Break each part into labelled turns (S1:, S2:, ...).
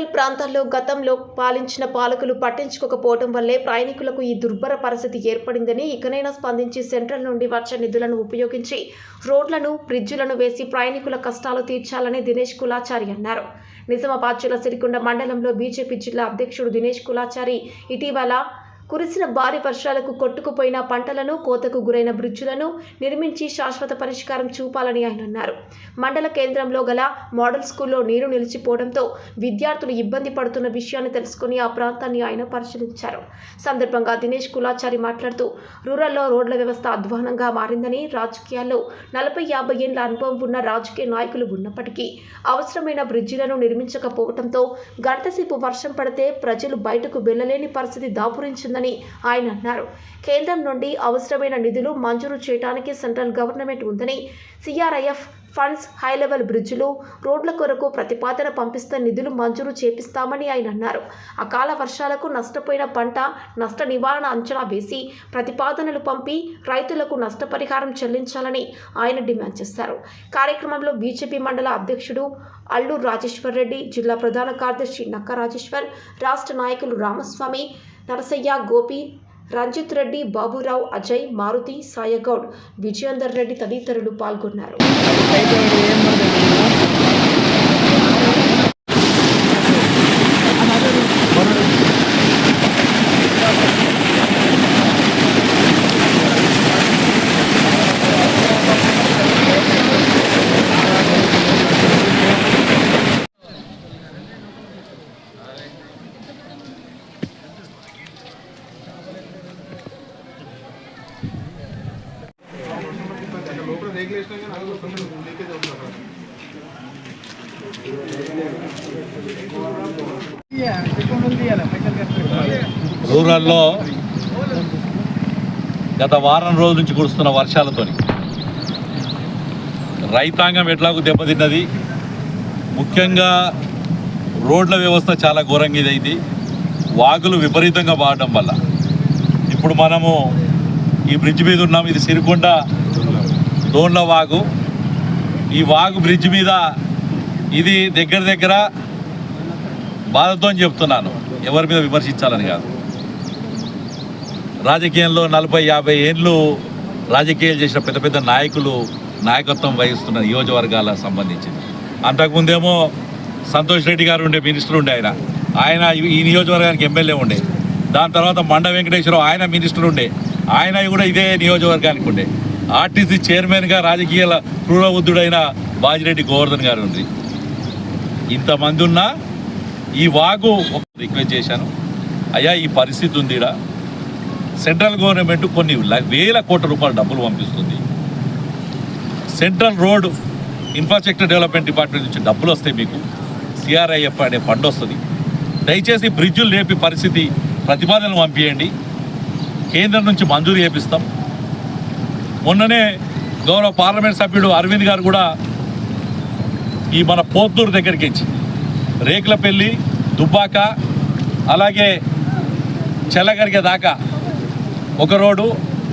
S1: Rural ప్రాంతాల్లో గతంలో పాలించిన పాలకులు పట్టించుకోకపోవడం వల్లే ప్రయాణికులకు ఈ దుర్భర పరిస్థితి ఏర్పడిందని ఇకనైనా స్పందించి సెంట్రల్ నుండి వచ్చే నిధులను ఉపయోగించి రోడ్లను బ్రిడ్జులను వేసి ప్రయాణికుల కష్టాలు తీర్చాలని దినేష్ కులాచారి అన్నారు. నిజామాబాద్ జిల్లా సిరికొండ మండలంలో బీజేపీ జిల్లా అధ్యక్షుడు దినేష్ కులాచారి ఇటీవల కురిసిన భారీ వర్షాలకు కొట్టుకుపోయిన పంటలను కోతకు గురైన బ్రిడ్జులను నిర్మించి శాశ్వత పరిష్కారం చూపాలని ఆయన అన్నారు. మండల కేంద్రంలో గల మోడల్ స్కూల్లో నీరు నిలిచిపోవడంతో విద్యార్థులు ఇబ్బంది పడుతున్న విషయాన్ని తెలుసుకుని ఆ ప్రాంతాన్ని ఆయన పరిశీలించారు. సందర్భంగా దినేష్ కులాచారి మాట్లాడుతూ రూరల్లో రోడ్ల వ్యవస్థ అధ్వానంగా మారిందని రాజకీయాల్లో నలభై యాభై ఏళ్ళ అనుభవం ఉన్న రాజకీయ నాయకులు ఉన్నప్పటికీ అవసరమైన బ్రిడ్జిలను నిర్మించకపోవడంతో గంటసేపు వర్షం పడితే ప్రజలు బయటకు వెళ్ళలేని పరిస్థితి దాపురించిందని ఆయన అన్నారు. కేంద్రం నుండి అవసరమైన నిధులు మంజూరు చేయడానికి సెంట్రల్ గవర్నమెంట్ ఉందని సిఆర్ఐఎఫ్ ఫండ్స్ హై లెవెల్ రోడ్ల కొరకు ప్రతిపాదన పంపిస్తే నిధులు మంజూరు చేపిస్తామని ఆయన అన్నారు. అకాల వర్షాలకు నష్టపోయిన పంట నష్ట నివారణ అంచనా వేసి ప్రతిపాదనలు పంపి రైతులకు నష్టపరిహారం చెల్లించాలని ఆయన డిమాండ్ చేశారు. కార్యక్రమంలో బీజేపీ మండల అధ్యక్షుడు అల్లూరు రాజేశ్వర్ రెడ్డి జిల్లా ప్రధాన కార్యదర్శి నక్క రాజేశ్వర్ రాష్ట్ర నాయకులు రామస్వామి నరసయ్య గోపి రంజిత్ రెడ్డి బాబురావు అజయ్ మారుతి సాయగౌడ్ విజయేందర్ రెడ్డి తదితరులు పాల్గొన్నారు.
S2: రూరల్లో గత వారం రోజుల నుంచి కురుస్తున్న వర్షాలతో రైతాంగం ఎట్లాగూ దెబ్బతిన్నది. ముఖ్యంగా రోడ్ల వ్యవస్థ చాలా ఘోరంగా ఇదైంది వాగులు విపరీతంగా వాడడం వల్ల. ఇప్పుడు మనము ఈ బ్రిడ్జ్ మీద ఉన్నాం ఇది సిరికొండ దోండ్ల వాగు ఈ వాగు బ్రిడ్జ్ మీద ఇది దగ్గర దగ్గర బాధతో చెప్తున్నాను. ఎవరి మీద విమర్శించాలని కాదు. రాజకీయంలో నలభై యాభై ఏళ్ళు రాజకీయాలు చేసిన పెద్ద పెద్ద నాయకులు నాయకత్వం వహిస్తున్న నియోజకవర్గాల సంబంధించింది. అంతకుముందేమో సంతోష్ రెడ్డి గారు ఉండే మినిస్టర్ ఉండే ఆయన. ఆయన ఈ నియోజకవర్గానికి ఎమ్మెల్యే ఉండే. దాని తర్వాత మండ వెంకటేశ్వరరావు ఆయన మినిస్టర్ ఉండే. ఆయన కూడా ఇదే నియోజకవర్గానికి ఉండే. ఆర్టీసీ చైర్మన్గా రాజకీయాల క్రూరబుద్ధుడైన బాజిరెడ్డి గోవర్ధన్ గారు ఉంది ఇంతమంది ఉన్నా ఈ వాగు ఒక రిక్వెస్ట్ చేశాను. అయ్యా ఈ పరిస్థితి ఉంది సెంట్రల్ గవర్నమెంట్ కొన్ని వేల కోట్ల రూపాయల డబ్బులు పంపిస్తుంది. Central road infrastructure development department నుంచి డబ్బులు వస్తాయి మీకు. సిఆర్ఐఎఫ్ అనే ఫండ్ వస్తుంది. దయచేసి బ్రిడ్జులు లేపి పరిస్థితి ప్రతిపాదనలు పంపించండి కేంద్రం నుంచి మంజూరు చేపిస్తాం. మొన్ననే గౌరవ పార్లమెంట్ సభ్యుడు అరవింద్ గారు కూడా ఈ మన పోత్తూరు దగ్గరికి ఇచ్చి రేకులపల్లి దుబ్బాక అలాగే చెల్లగరిగే దాకా ఒక రోడ్డు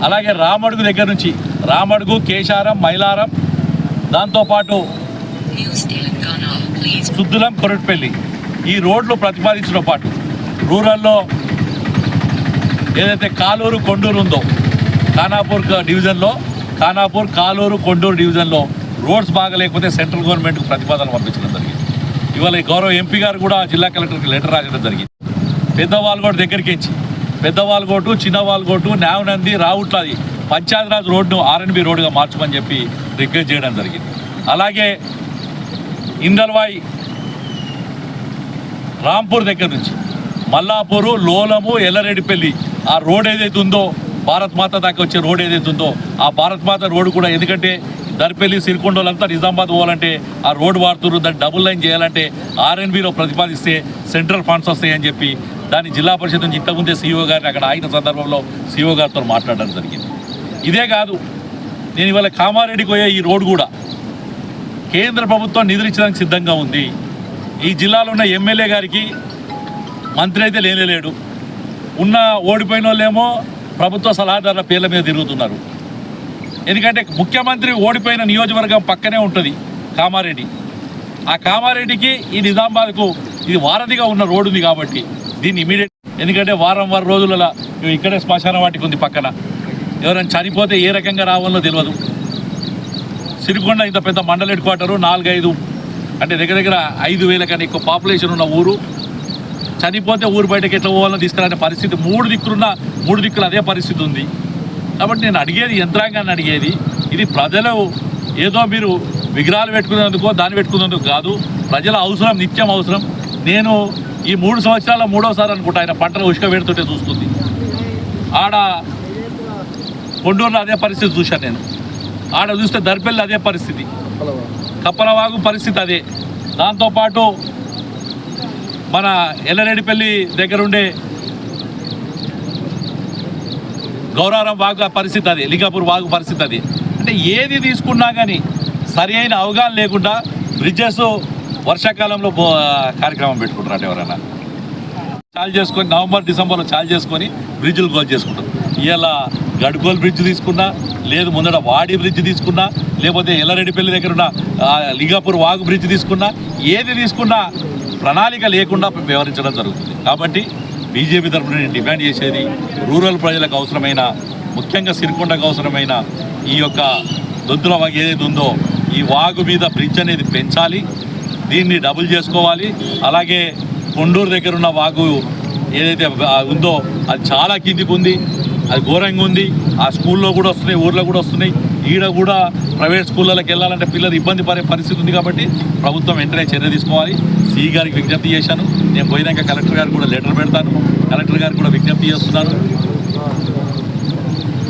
S2: అలాగే రామడుగు దగ్గర నుంచి రామడుగు కేశారం మైలారం దాంతోపాటు సుద్దులం కొరటిపల్లి ఈ రోడ్లు ప్రతిపాదించడం పాటు. రూరల్లో ఏదైతే కాలూరు కొండూరు ఉందో ఖానాపూర్ డివిజన్లో ఖానాపూర్ కాలూరు కొండూరు డివిజన్లో రోడ్స్ బాగలేకపోతే సెంట్రల్ గవర్నమెంట్కి ప్రతిపాదన పంపించడం జరిగింది. ఇవాళ గౌరవ ఎంపీ గారు కూడా జిల్లా కలెక్టర్కి లెటర్ రాయడం జరిగింది. పెద్దవాళ్ళగోటు దగ్గరికి ఇచ్చి పెద్దవాళ్ళగోటు చిన్నవాళ్ళగోటు నావనంది రావుట్లాది పంచాయతీరాజ్ రోడ్ను ఆర్ఎన్బి రోడ్డుగా మార్చమని చెప్పి రిక్వెస్ట్ చేయడం జరిగింది. అలాగే ఇందల్వాయి రాంపూర్ దగ్గర నుంచి మల్లాపూరు లోలము ఎల్లరెడ్డిపల్లి ఆ రోడ్ ఏదైతే ఉందో భారత్ మాత దాకా వచ్చే రోడ్ ఏదైతే ఉందో ఆ భారత్ మాత రోడ్డు కూడా ఎందుకంటే దర్పల్లి సిరికొండలంతా నిజామాబాద్ పోవాలంటే ఆ రోడ్డు వాడుతున్నారు. దాన్ని డబుల్ లైన్ చేయాలంటే ఆర్ఎన్బిలో ప్రతిపాదిస్తే సెంట్రల్ ఫండ్స్ వస్తాయని చెప్పి దాన్ని జిల్లా పరిషత్ నుంచి ఇంతకుముందే సీఓ గారిని అక్కడ ఆగిన సందర్భంలో సీఓ గారితో మాట్లాడడం జరిగింది. ఇదే కాదు నేను ఇవాళ కామారెడ్డికి పోయే ఈ రోడ్డు కూడా కేంద్ర ప్రభుత్వం నిధులు ఇచ్చడానికి సిద్ధంగా ఉంది. ఈ జిల్లాలో ఉన్న ఎమ్మెల్యే గారికి మంత్రి అయితే లేనేలేడు ఉన్న ఓడిపోయిన వాళ్ళేమో ప్రభుత్వ సలహాదారుల పేర్ల మీద తిరుగుతున్నారు. ఎందుకంటే ముఖ్యమంత్రి ఓడిపోయిన నియోజకవర్గం పక్కనే ఉంటుంది కామారెడ్డి. ఆ కామారెడ్డికి ఈ నిజామాబాద్కు ఇది వారధిగా ఉన్న రోడ్డు ఉంది కాబట్టి దీన్ని ఇమీడియట్ ఎందుకంటే వారం వారం రోజులలో ఇక్కడే శ్మశాన వాటికి ఉంది పక్కన. ఎవరైనా చనిపోతే ఏ రకంగా రావాలో తెలియదు. సిరికొండ ఇంత పెద్ద మండల హెడ్ క్వార్టరు నాలుగైదు అంటే దగ్గర దగ్గర ఐదు వేల కన్నా ఎక్కువ పాపులేషన్ ఉన్న ఊరు. చనిపోతే ఊరు బయటకు ఎట్లా పోవాలని తీసుకురాని పరిస్థితి. మూడు దిక్కులున్న మూడు దిక్కులు అదే పరిస్థితి ఉంది. కాబట్టి నేను అడిగేది యంత్రాంగాన్ని అడిగేది ఇది ప్రజలు ఏదో మీరు విగ్రహాలు పెట్టుకునేందుకో దాన్ని పెట్టుకునేందుకు కాదు. ప్రజల అవసరం నిత్యం అవసరం. నేను ఈ మూడు సంవత్సరాల మూడోసారి అనుకుంటా ఆయన పంటలు ఉష్క పెడుతుంటే చూస్తుంది. ఆడ కొండూరులో అదే పరిస్థితి చూశాను నేను. ఆడ చూస్తే దర్పెల్లి అదే పరిస్థితి. కప్పలవాగు పరిస్థితి అదే. దాంతోపాటు మన ఎల్లరెడ్డిపల్లి దగ్గర ఉండే వాగు పరిస్థితి అది లింగాపూర్ వాగు పరిస్థితి అది. అంటే ఏది తీసుకున్నా కానీ సరి అయిన అవగాహన లేకుండా బ్రిడ్జెస్ వర్షాకాలంలో కార్యక్రమం పెట్టుకుంటారు ఎవరైనా చాలు చేసుకొని నవంబర్ డిసెంబర్లో చాలు చేసుకొని బ్రిడ్జ్లు గోల్ చేసుకుంటారు. ఇలా గడ్కోల్ బ్రిడ్జ్ తీసుకున్నా లేదు ముందర వాడి బ్రిడ్జ్ తీసుకున్నా లేకపోతే ఎల్లరెడ్డిపల్లి దగ్గర ఉన్న లింగాపూర్ వాగు బ్రిడ్జ్ తీసుకున్నా ఏది తీసుకున్నా ప్రణాళిక లేకుండా వ్యవహరించడం జరుగుతుంది. కాబట్టి బీజేపీ తరఫున నేను డిమాండ్ చేసేది రూరల్ ప్రజలకు అవసరమైన ముఖ్యంగా సిరికొండకు అవసరమైన ఈ యొక్క దొద్దుల వాగు ఏదైతే ఉందో ఈ వాగు మీద బ్రిడ్జ్ అనేది పెంచాలి. దీన్ని డబుల్ చేసుకోవాలి. అలాగే కొండూరు దగ్గర ఉన్న వాగు ఏదైతే ఉందో అది చాలా కిందికి ఉంది. అది ఘోరంగా ఉంది. ఆ స్కూల్లో కూడా వస్తున్నాయి ఊర్లో కూడా వస్తున్నాయి. ఈడ కూడా ప్రైవేట్ స్కూళ్ళకి వెళ్ళాలంటే పిల్లలు ఇబ్బంది పడే పరిస్థితి ఉంది కాబట్టి ప్రభుత్వం వెంటనే చర్య తీసుకోవాలి. సిఈ గారికి విజ్ఞప్తి చేశాను. నేను పోయినాక కలెక్టర్ గారికి కూడా లెటర్ పెడతాను. కలెక్టర్ గారికి కూడా విజ్ఞప్తి చేస్తున్నాను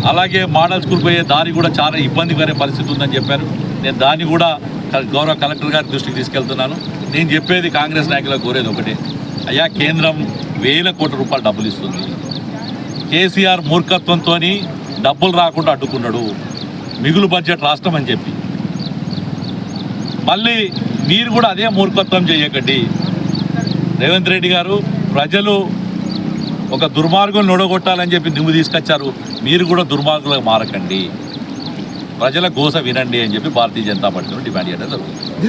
S2: అలాగే మోడల్ స్కూల్ పోయే దారి కూడా చాలా ఇబ్బందికర పరిస్థితి ఉందని చెప్పారు. నేను దాన్ని కూడా గౌరవ కలెక్టర్ గారి దృష్టికి తీసుకెళ్తున్నాను. నేను చెప్పేది కాంగ్రెస్ నాయకులకు కోరేది ఒకటే. అయ్యా కేంద్రం వేల కోట్ల రూపాయలు డబ్బులు ఇస్తుంది. కేసీఆర్ మూర్ఖత్వంతో డబ్బులు రాకుండా అడ్డుకున్నాడు. మిగులు బడ్జెట్ రాష్ట్రం అని చెప్పి. మళ్ళీ మీరు కూడా అదే మూర్ఖత్వం చేయకండి. రేవంత్ రెడ్డి గారు ప్రజలు ఒక దుర్మార్గం నొడగొట్టాలని చెప్పి నువ్వు తీసుకొచ్చారు. మీరు కూడా దుర్మార్గులకు మారకండి. ప్రజల గోస వినండి అని చెప్పి భారతీయ జనతా పార్టీ డిమాండ్ చేయడం జరుగుతుంది.